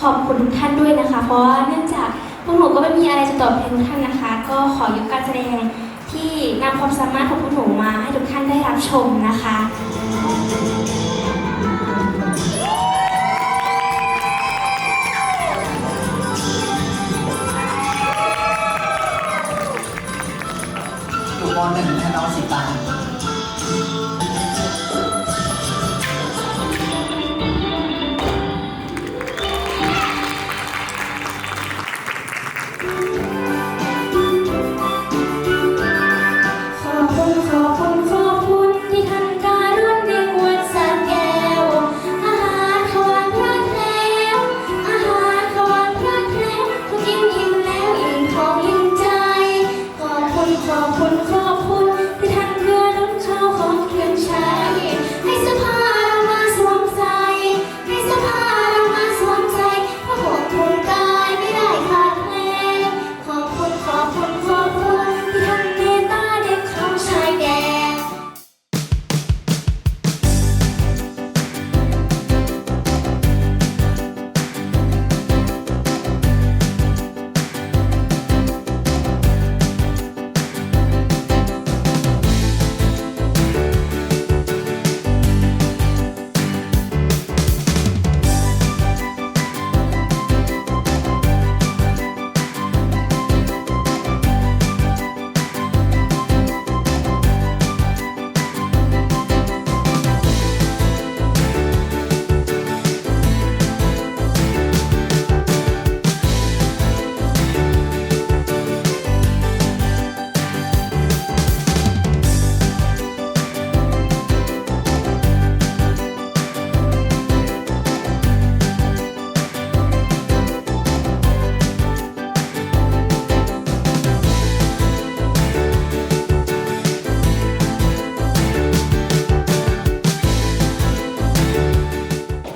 ขอบคุณทุกท่านด้วยนะคะ เพราะว่าเนื่องจากพวกหนูก็ไม่มีอะไรจะตอบแทนทุกท่านนะคะ ก็ขอยกการแสดงที่นำความสามารถของพวกหนูมาให้ทุกท่านได้รับชมนะคะอยู่มหนึ่งนะน้องสีตา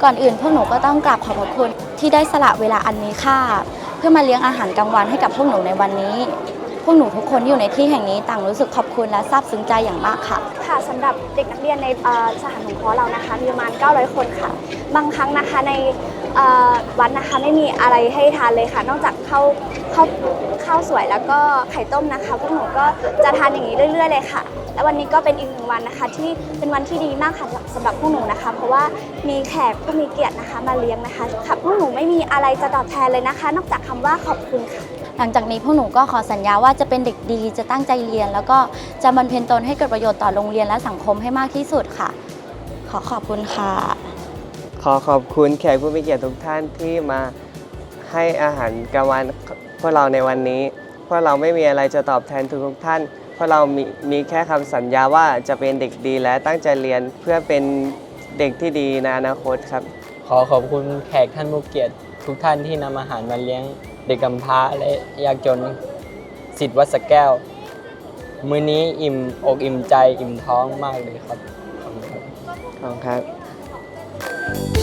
ก่อนอื่นพวกหนูก็ต้องกราบขอบพระคุณที่ได้สละเวลาอันมีค่า เพื่อมาเลี้ยงอาหารกลางวันให้กับพวกหนูในวันนี้ พวกหนูทุกคนที่อยู่ในที่แห่งนี้ต่างรู้สึกขอบคุณและซาบซึ้งใจอย่างมากค่ะ ค่ะสำหรับเด็กนักเรียนในเอ่อสถานสงเคราะห์เรานะคะมีประมาณ 900 คนค่ะ บางครั้งนะคะในเอ่อวัดนะคะไม่มีอะไรให้ทานเลยค่ะ นอกจากข้าวข้าวข้าวสวยแล้วก็ไข่ต้มนะคะ พวกหนูก็จะทานอย่างนี้เรื่อย ๆ เลยค่ะ และวันนี้ก็เป็นอีกหนึ่งวันนะคะ ที่เป็นวันที่ดีมากค่ะสำหรับพวกหนูนะคะ เพราะว่ามีแขกผู้มีเกียรตินะคะมาเลี้ยงนะคะค่ะพวกหนูไม่มีอะไรจะตอบแทนเลยนะคะ นอกจากคำว่าขอบคุณค่ะ หลังจากนี้พวกหนูก็ขอสัญญาว่าจะเป็นเด็กดีจะตั้งใจเรียน แล้วก็จะบำเพ็ญตนให้เกิดประโยชน์ต่อโรงเรียนและสังคมให้มากที่สุดค่ะ ขอขอบคุณค่ะ ขอขอบคุณแขกผู้มีเกียรติทุกท่านที่มาให้อาหารกลางวันพวกเราในวันนี้ พวกเราไม่มีอะไรจะตอบแทนทุกๆท่านเพราะเรามีมีแค่คำสัญญาว่าจะเป็นเด็กดีและตั้งใจเรียนเพื่อเป็นเด็กที่ดีในอนาคตครับ ขอขอบคุณแขกท่านผู้เกียรติทุกท่านที่นำอาหารมาเลี้ยง เด็กกำพร้าและยากจนสิทธิ์วัดสแก้ว มื้อนี้อิ่มอกอิ่มใจอิ่มท้องมากเลยครับขอบคุณครับ ขอบคุณครับ